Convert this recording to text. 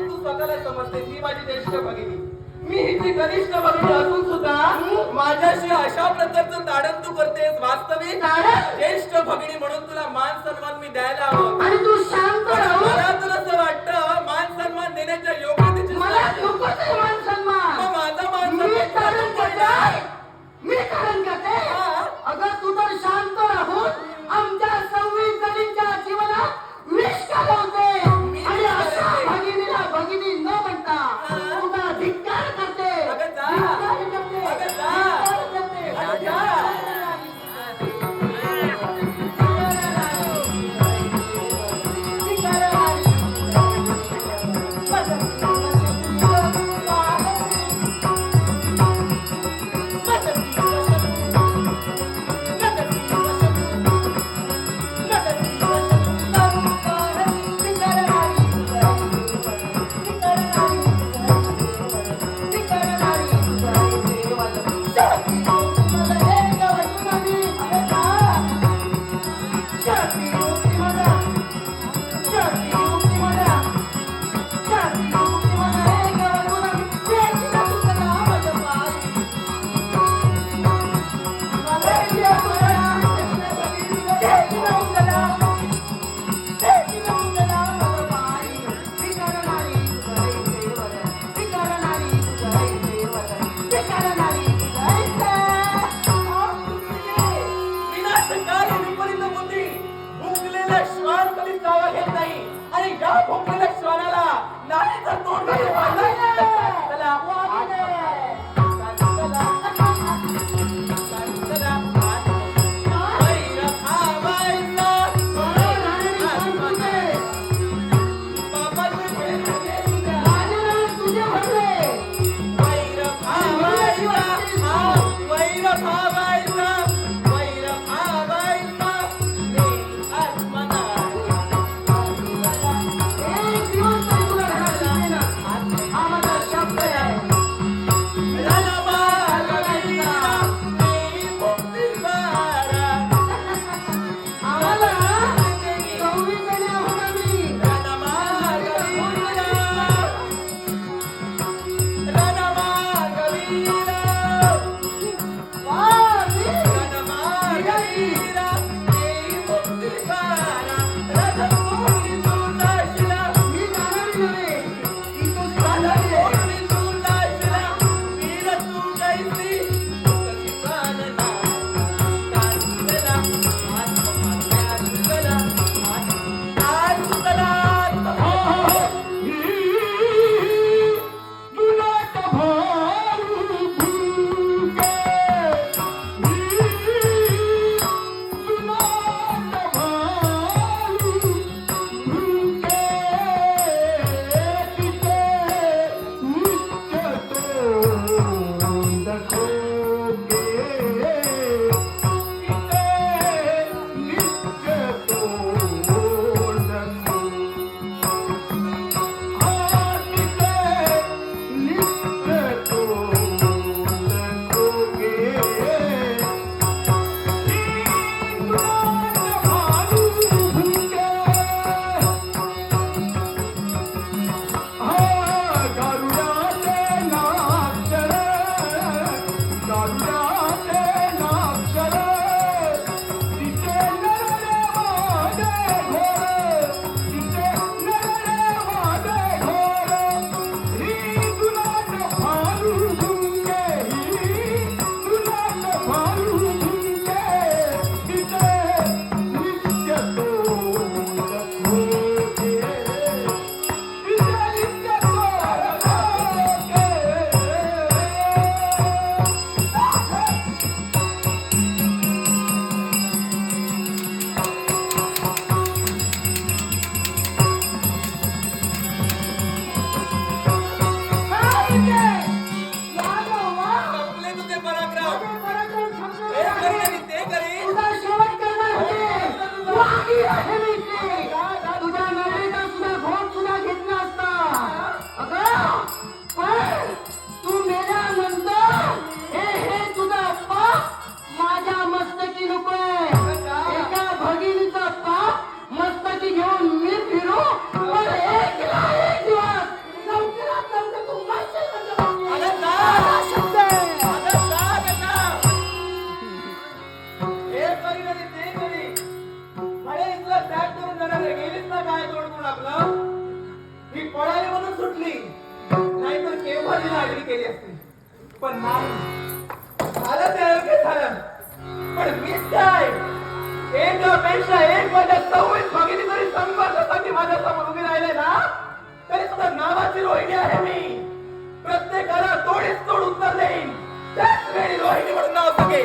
मी तू स्वतःला समजते मी माझी ज्येष्ठ भगिनी. मी हिची कनिष्ठ भगिनी असून सुद्धा माझ्याशी अशा प्रकारचं ताडण तू करतेस वास्तविक. ज्येष्ठ भगिनी म्हणून तुला मान सन्मान मी द्यायला हवं. केव्हा केली असती? पण नाही झालं ते योग्य झालं. पण मीच काय? एक पेक्षा एक माझ्या सव्वीस भगिनी जरी संघर्षासाठी माझ्यासमोर उभी राहिले ना तरी सुद्धा नावाची रोहिणी आहे मी. प्रत्येकाला तोडीच तोड उत्तर देईन. त्याच वेळी रोहिणी म्हणून नाव सगळे